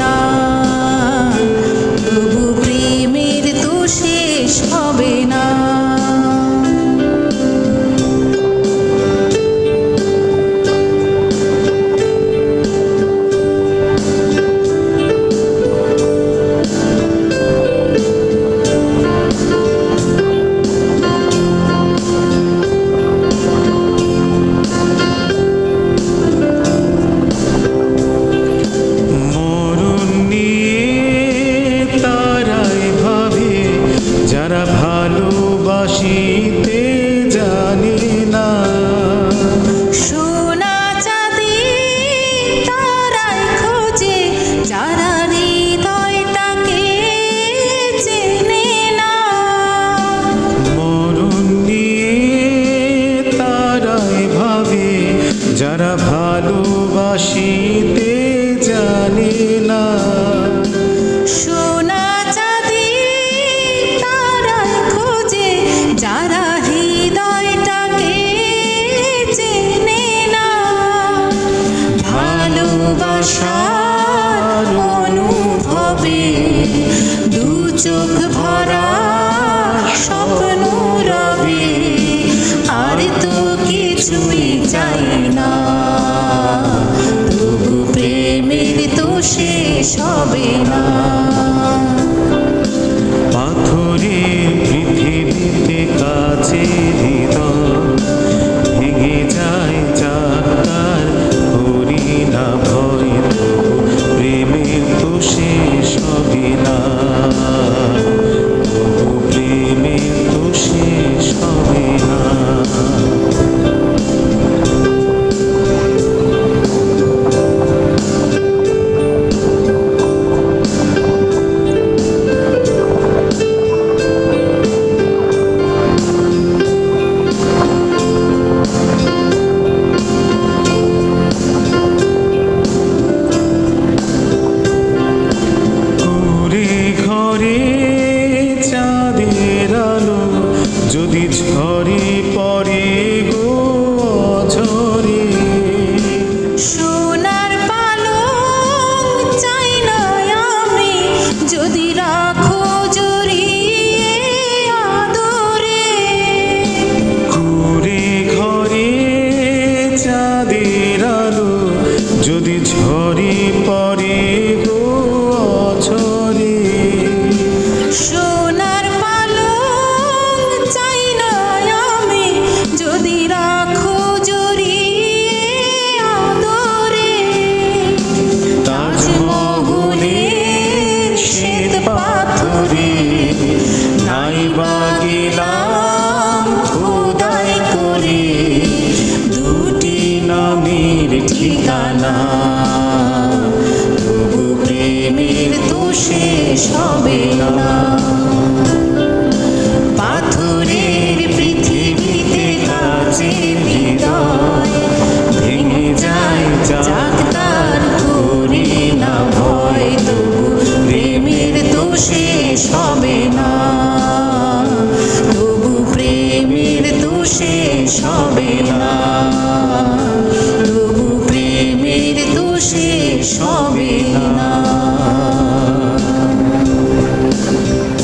না চোখ ভরা স্বপ্ন রবি, আর তো কিছুই চাই না। তবু প্রেমের তো শেষ হবে না। যদি ঝরি পরে শেষ হবে না। পাথরের পৃথিবীতে কাছে বিদায়, ভেঙে যায় না তবু প্রেমের না। তবু প্রেমের তো শেষ হবে না।